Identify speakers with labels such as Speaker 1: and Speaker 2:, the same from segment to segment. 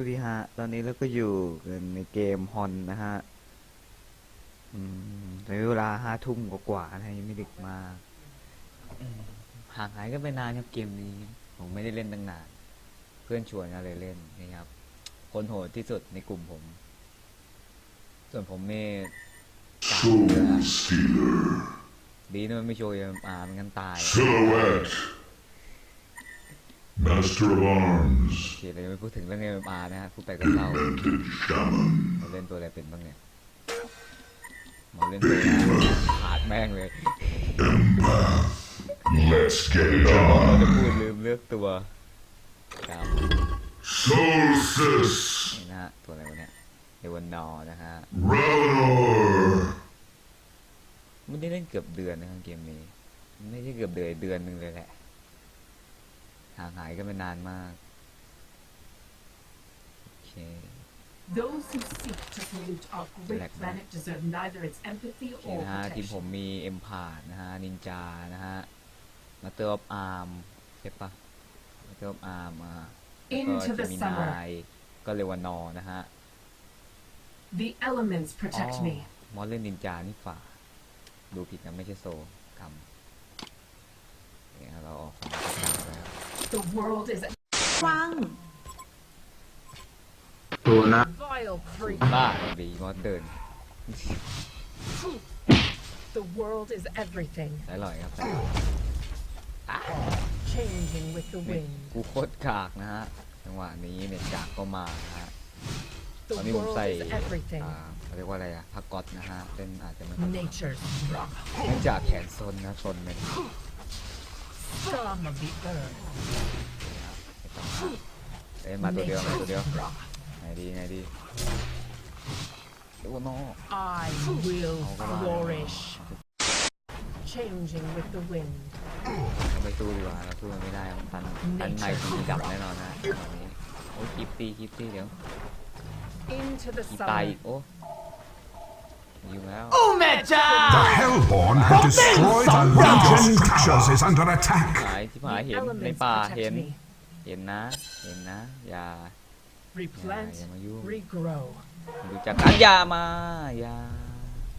Speaker 1: วัสดีฮะ ตอนนี้เราก็อยู่กันในเกมฮอนนะฮะ อืมในเวลาห้าทุ่มกว่าๆนะยังไม่ดึกมากอืมห่างหายกันไปนานครับเกมนี้ ผมไม่ได้เล่นตั้งนาน เพื่อนชวนก็เลยเล่นนะครับ คนโหดที่สุดในกลุ่มผม ส่วนผมนี่กากเลยฮะดีนะมันไม่โชว์ยังอ่ามันกันตาย
Speaker 2: Silhouette. Master of Arms.
Speaker 1: โอเคเรายังไม่พูดถึงเรื่อง MMR นะฮะพูดไปก็เศร้า
Speaker 2: Vented Shaman.
Speaker 1: เราเล่นตัวอะไรเป็นบ้างเนี่ยหมอเล่นตัวอะไรขาดแม่งเลย
Speaker 2: Let's get it
Speaker 1: เรา
Speaker 2: on.
Speaker 1: จะพูดลืมเลือกตัวกรรม
Speaker 2: Solstice.
Speaker 1: นี่นะฮะตัวอะไรวะเนี่ยเอวานนอร์นะฮะ
Speaker 2: Ravenor.
Speaker 1: ไม่ได้เล่นเกือบเดือนนะครับเกมนี้ ไม่ใช่เกือบเดือนเดือนหนึ่งเลยแหละ ห่างหายกันไปนานมาก โอเค
Speaker 3: Those who seek to pollute our great
Speaker 1: Black
Speaker 3: planet deserve neither its empathy
Speaker 1: โอเค
Speaker 3: or
Speaker 1: นะฮะ ทีมผม
Speaker 3: protection.
Speaker 1: มีเอ็มพาดนะฮะ นินจา นะฮะ มาเตอร์ออฟอาร์มใช่ปะมาเตอร์ออฟอาร์มอะแล้วก็
Speaker 3: Into
Speaker 1: เจ
Speaker 3: the
Speaker 1: มิ
Speaker 3: summer.
Speaker 1: นาย ก็เลวานอร์นะฮะ
Speaker 3: The elements protect me.
Speaker 1: มอสเล่นนินจานี่ฝ่า ดูผิดนะไม่ใช่โซกรรมเนี่ยเราออกสมาร์ทแล้ว
Speaker 3: The world is
Speaker 4: ฟัง
Speaker 3: a vile creature.
Speaker 1: บ้าดีมอสเดิน
Speaker 3: The world is everything,
Speaker 1: ใส่หล่อยครับใส่หล่อย
Speaker 3: changing with the
Speaker 1: นี่
Speaker 3: wind.
Speaker 1: กูโคตรกากนะฮะ จังหวะนี้เนี่ยกากก็มานะฮะต
Speaker 3: The
Speaker 1: อนนี้ผม
Speaker 3: world
Speaker 1: ใส่
Speaker 3: is everything.
Speaker 1: อ่าเขาเรียกว่าอะไรอะพักก๊อตนะฮะเต้นอาจจะไม่ค่อย
Speaker 3: Nature's rock.
Speaker 1: เนื่องจากแขนซนนะซนเป็น
Speaker 3: Some of the earth.
Speaker 1: เอ้ยมาตัวเดียวมาตัวเดียว
Speaker 3: Nature's rock.
Speaker 1: ไงดีไงดีตัวนอก
Speaker 3: I will
Speaker 1: เอาก็ว่า
Speaker 3: flourish, changing with the wind.
Speaker 1: เราไม่สู้ดีกว่าเราสู้มันไม่ได้มันตันตันใหม่ตีกลับแน่นอนนะตอนนี้โอ้ยคลิปตีคลิปตีเดี๋ยว
Speaker 3: Into the
Speaker 1: คลิปตาย
Speaker 3: summer.
Speaker 1: อีกโอ้ อยู่แล้ว
Speaker 5: The Hellborn have destroyed a Legion structures is under attack.
Speaker 1: หายที่หาย
Speaker 3: The
Speaker 1: เห็นใน
Speaker 3: elements
Speaker 1: ป่าเห็น
Speaker 3: protect me.
Speaker 1: เห็นนะ เห็นนะ อย่า
Speaker 3: Replant,
Speaker 1: Yeah, yeah, you-
Speaker 3: regrow.
Speaker 1: ดูจากนั้นอย่ามาอย่า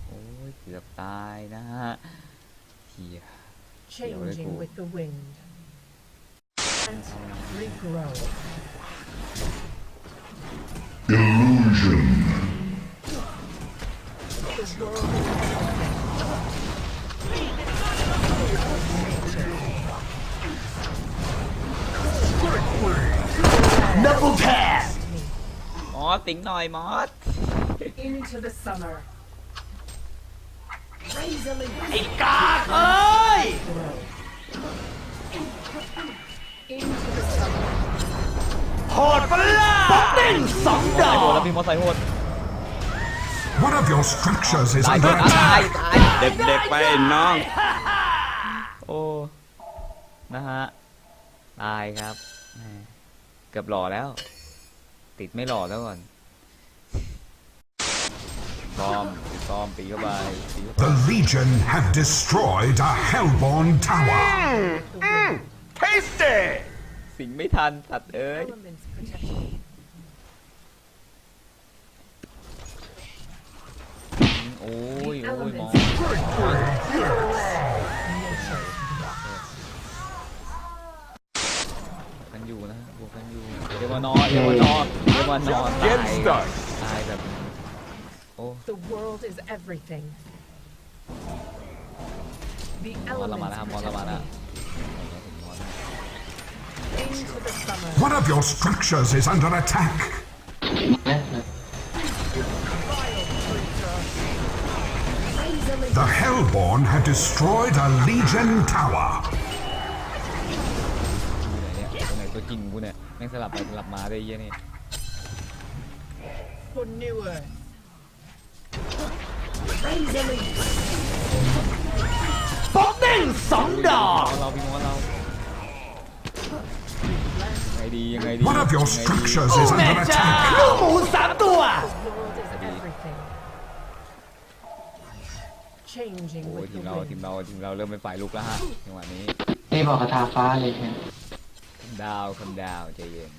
Speaker 1: โอ้ยเกือบตายนะฮะเฮีย
Speaker 3: changing
Speaker 1: cool.
Speaker 3: with the wind. And regrow.
Speaker 1: สสิงหน่อยมอส
Speaker 3: Into the summer.
Speaker 6: ไอ้กากเอ้ย
Speaker 3: Into the summer.
Speaker 6: โหดปะล่ะป๊อกเด้งสองดอ
Speaker 1: โหด
Speaker 6: ก
Speaker 1: แล้วพี่มอสใส่โหด
Speaker 5: One of your structures is
Speaker 1: ตาย
Speaker 5: under
Speaker 1: ตาย
Speaker 5: attack.
Speaker 1: ตาย เด็กๆไปน้อง โอ้ นะฮะ ตายครับแหมเกือบหล่อแล้ว ติดไม่หล่อแล้วก่อนบอมบอมตีเข้าไปตีเข้าไป
Speaker 5: The Legion have destroyed a Hellborn tower.
Speaker 3: The wind.
Speaker 6: Tasty!
Speaker 1: สิงไม่ทันตัดเอ้ย
Speaker 3: Elements protect me.
Speaker 1: โอ้ย
Speaker 3: The
Speaker 1: โอ้ยมอ
Speaker 3: elements
Speaker 1: ส
Speaker 3: nature.
Speaker 1: กันอยู่นะบวกกันอยู่เดวานอนเดวานอนเดวานอนตาย ตายแบบ โอ้
Speaker 3: The world is everything. The
Speaker 1: มอสละมา
Speaker 3: elements
Speaker 1: แล้วครับมอสละมา
Speaker 3: protect
Speaker 1: แล้ว
Speaker 3: me. Into the summer.
Speaker 5: One of your structures is under attack. The Hellborn have destroyed a Legion tower.
Speaker 1: อยู่ไหนเนี่ยตัวไหนตัวจริงกูเนี่ยแม่งสลับไปสลับมาได้เยี่ยนี่
Speaker 3: For new earth.
Speaker 6: ป๊อกเด้งสองดอก
Speaker 1: เอาเราพี่มอสเรายังไงดียังไงดี
Speaker 5: One of your
Speaker 1: ยังไงดี
Speaker 5: structures is
Speaker 6: แม่
Speaker 5: under
Speaker 6: เจ้า
Speaker 5: attack.
Speaker 6: ลูกหมูสามตัว
Speaker 3: The world is everything. Changing
Speaker 1: โอ้ย
Speaker 3: with
Speaker 1: ที
Speaker 3: the
Speaker 1: มเราทีม
Speaker 3: wind.
Speaker 1: เราทีมเราเริ่มเป็นฝ่ายลุกแล้วฮะจังหวะนี้
Speaker 7: นี่บอกคาถาฟ้าเลยใช่ไหม
Speaker 1: คำดาวคำดาวใจเย็น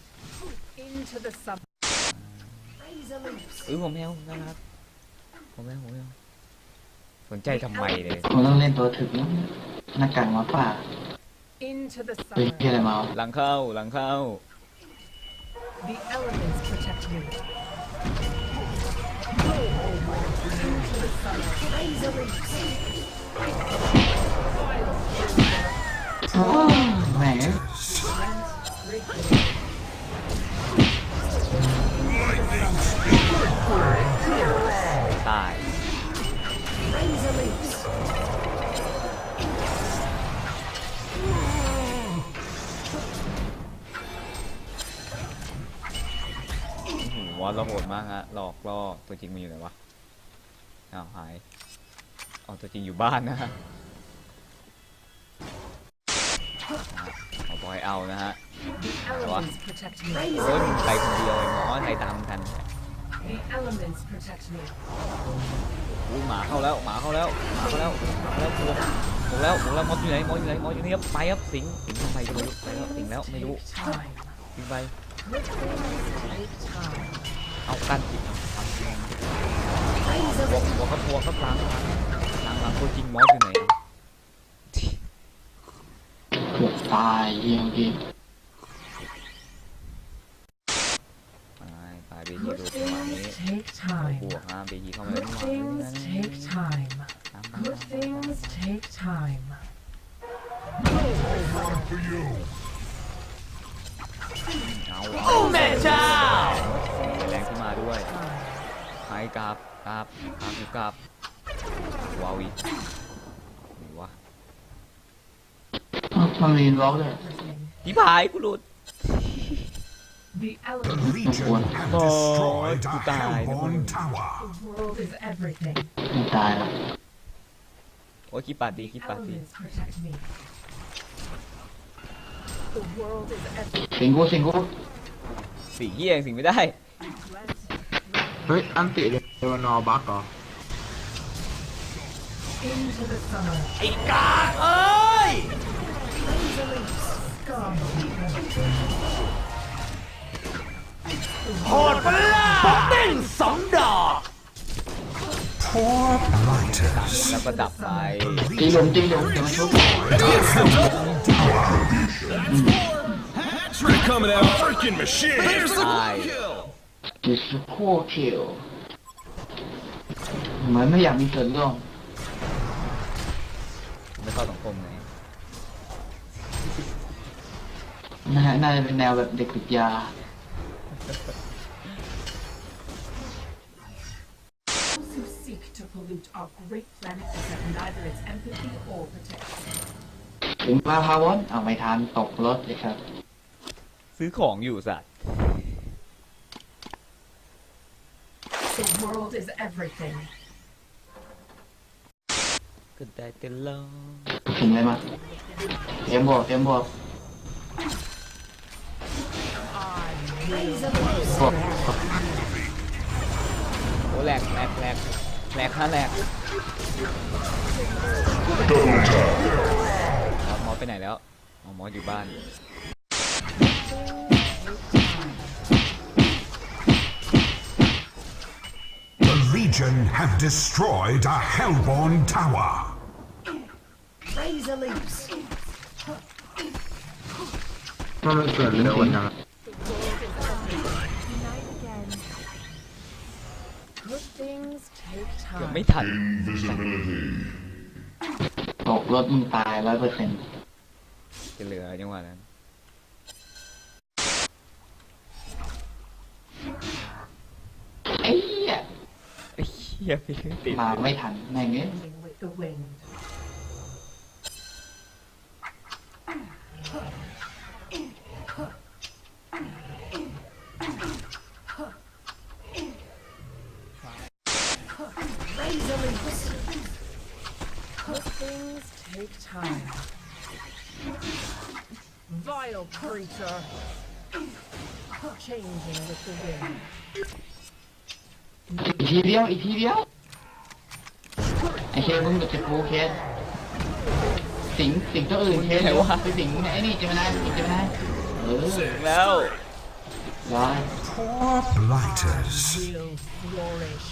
Speaker 3: Into the summer.
Speaker 1: เออผมแมวนะครับ ผมแมวผมแมวสนใจทำไมเลย
Speaker 4: มันต้องเล่นตัวถึกนะหน้ากากหมาป่า
Speaker 3: Into the
Speaker 4: เฮ้ย
Speaker 3: summer.
Speaker 4: ที่อะไรมาวะ
Speaker 1: หลังเข้าหลังเข้า
Speaker 3: The elements protect me.
Speaker 4: โอ้ยแหม
Speaker 1: ต เราโหดมากฮะ หลอกล่อตัวจริงมันอยู่ไหนวะอ้าวหายเอาตัวจริงอยู่บ้านนะฮะเอาบอยเอานะฮะ
Speaker 3: The elements protect me.
Speaker 1: เฮ้ยมึงไปคนเดียวไอ้หมอใครตามทัน
Speaker 3: The elements protect me.
Speaker 1: อู้หมาเข้าแล้วหมาเข้าแล้วหมาเข้าแล้วหมาเข้าแล้วบวกบวกแล้วบวกแล้วมอสอยู่ไหนมอสอยู่ไหนมอสอยู่นี่ครับไปครับสิงสิงทำไมก็ไม่รู้ไปแล้วสิงแล้วไม่รู้
Speaker 3: time.
Speaker 1: สิงไป
Speaker 3: Good things take time.
Speaker 1: เอากันสิเอาบวกบวกครับบวกครับล้างล้างล้างล้างตัวจริงมอสอยู่ไหน
Speaker 4: เกือบตายเยี่ยมจริง
Speaker 1: ไปไปเบยี
Speaker 3: Good
Speaker 1: ดูจังหวะนี้
Speaker 3: things take
Speaker 1: เอาเบยีเข้ามาแล้ว
Speaker 3: things take time.
Speaker 1: ตาเอา ให้กราบกราบกราบอยู่กราบวาวีไหนวะ
Speaker 4: อ้าวมันมีล็อกเลย
Speaker 3: Everything.
Speaker 1: พี่พายกูหลุด
Speaker 3: The
Speaker 5: The
Speaker 3: elements.
Speaker 5: Legion have
Speaker 1: Oh,
Speaker 5: destroyed a
Speaker 1: you died.
Speaker 5: Hellborn tower.
Speaker 3: The world is everything.
Speaker 4: ไม่ตายแล้ว
Speaker 1: โอ้ยคิดปาดดีคิด
Speaker 3: The
Speaker 1: ปาดดี
Speaker 3: elements protect me. The world is everything.
Speaker 4: สิงกูสิงกู
Speaker 1: สีเหี้ยยังสิงไม่ได้
Speaker 7: เฮ้ย อันติเดวานอบักเหรอ
Speaker 3: Into the summer.
Speaker 6: ไอ้กากเอ้ย
Speaker 3: Scum.
Speaker 6: โหดปะล่ะป๊อกเด้งสองดอก
Speaker 5: Poor blighters.
Speaker 1: แล้วก็ดับไป
Speaker 4: ตีหลุมตีหลุมเดี๋ยวมันชุบ
Speaker 2: Coming out, freaking machine.
Speaker 1: ตาย
Speaker 4: ดิสโคคิลเหมือนไม่อยากมีส่วนร่วม
Speaker 1: ไม่เข้าสังคมไง
Speaker 4: นะฮะน่าจะเป็นแนวแบบเด็กติดยา
Speaker 3: Those who seek to pollute our great planet possess neither its empathy or protection.
Speaker 4: ถึงมาพาวอนเอาไม่ทันตกรถเลยครับ
Speaker 1: ซื้อของอยู่สัตว์
Speaker 3: The world is everything.
Speaker 1: ก็ได้แต่ลอง
Speaker 4: ถึงเลยมาเตรียมบวกเตรียมบวก บวก
Speaker 1: โอ้แหลกแหลกแหลกแหลกฮะแหลก
Speaker 2: Double tap.
Speaker 1: มอสมอสไปไหนแล้วอ๋อมอสอยู่บ้าน
Speaker 5: Legion have destroyed a Hellborn tower.
Speaker 7: มันไม่เกิดเร็วกว่านั้น
Speaker 3: Good things take
Speaker 1: เกือบ
Speaker 3: time.
Speaker 1: ไม่ทัน
Speaker 2: Invisibility.
Speaker 4: ตกรถมึงตายร้อยเปอร์เซ็นต์
Speaker 1: จะเหลือจังหวะนั้น
Speaker 4: เหี้ย
Speaker 1: พี่ติด
Speaker 4: มาไม่ทันแม่งเงี้ย
Speaker 3: Ending with the wind.
Speaker 4: อีกทีเดียว อีกทีเดียว ไอเคนมึงหลุดจากกูเคนสิงสิงตัวอื่นเคนเดี๋ยวไปสิงไอ้นี่เจมินายสิงเจมินายเออ
Speaker 1: แล้ว
Speaker 4: ร้อย
Speaker 5: Poor Poor blighters.
Speaker 3: will flourish.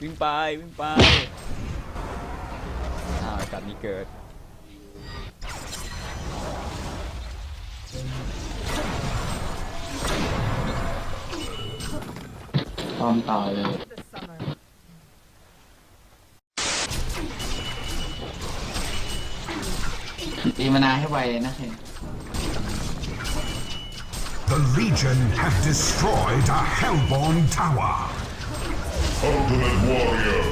Speaker 1: วิ่งไปวิ่งไปอ้าวไอ้สัตว์นี้เกิด
Speaker 4: พร้อมต่อเลย
Speaker 3: The summer.
Speaker 4: ตีมานาให้ไวเลยนะเห็น
Speaker 5: The Legion have destroyed a Hellborn tower.
Speaker 2: Ultimate Warrior.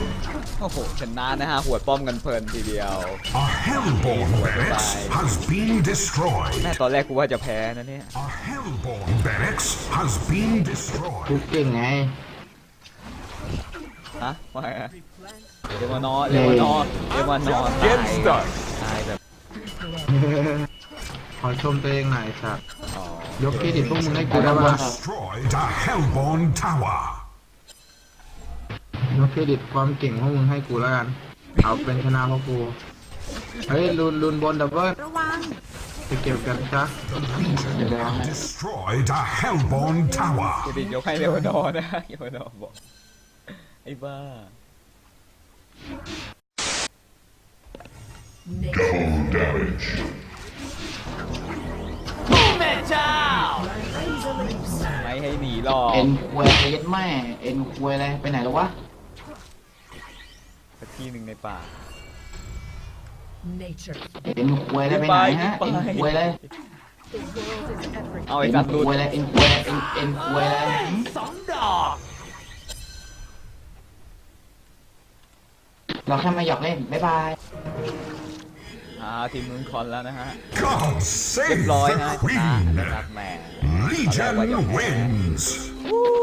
Speaker 1: โอ้โหชนะนะฮะหัวดป้อมกันเพลินทีเดียว
Speaker 5: A Hellborn barracks has been destroyed.
Speaker 1: แม่ตอนแรกกูว่าจะแพ้นะเนี่ย
Speaker 5: A Hellborn barracks has been destroyed.
Speaker 7: กูเก่งไง
Speaker 1: ฮะว่าไงเรวานอร์เรวานอร์เรวานอร์ตาย
Speaker 2: Get stuck.
Speaker 1: ตายแบบ
Speaker 7: ขอชมตัวเองหน่อยสัตว์
Speaker 1: อ๋อย
Speaker 7: กเครดิตพวกมึงให้กูได้ป่ะ
Speaker 5: Destroyed a Hellborn tower.
Speaker 7: ยกเครดิตความเก่งพวกมึงให้กูแล้วกัน เอาเป็นชนะเพราะกู เฮ้ยลุนลุนบนดับเบิ้ลไปเก็บกันซะ
Speaker 5: The Legion have destroyed a Hellborn tower.
Speaker 1: กูดิยกให้เรวานอร์นะเรวานอร์บอก ไอ้บ้า
Speaker 2: Double damage.
Speaker 1: ไม่ให้หนีหรอก
Speaker 4: เอ็นควยไปยัดแม่เอ็นควยอะไรไปไหนแล้ววะ
Speaker 1: สักที่หนึ่งในป่า
Speaker 3: Nature.
Speaker 4: เอ็นควยอะไรไปไหนฮะเอ็นควยอะไร
Speaker 3: The world is everything.
Speaker 1: เอาไอ้
Speaker 4: เอ็น
Speaker 1: สัตว์
Speaker 4: ค
Speaker 1: รุด
Speaker 4: วยอะไรเอ็นควยอะไรเอ็นเอ็นควยอะไร เราแค่มาหยอกเล่น บ๊ายบาย
Speaker 1: อ่าทีมนู้นคอนแล้วนะฮะ
Speaker 5: God
Speaker 1: เรีย
Speaker 5: save
Speaker 1: บร้อย
Speaker 5: the
Speaker 1: นะชนะ
Speaker 5: Queen.
Speaker 1: นะครับแหม
Speaker 5: Legion wins.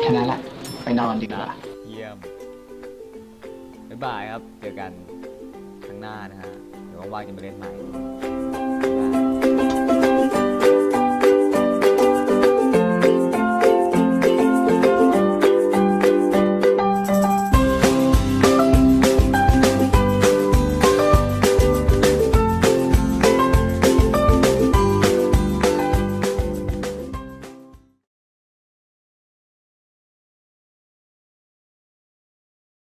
Speaker 4: แค่นั้นแหละ ไปนอนดีกว่า
Speaker 1: เยี่ยม บ๊ายบายครับ เจอกันข้างหน้านะฮะ เดี๋ยวว่างๆจะมาเล่นใหม่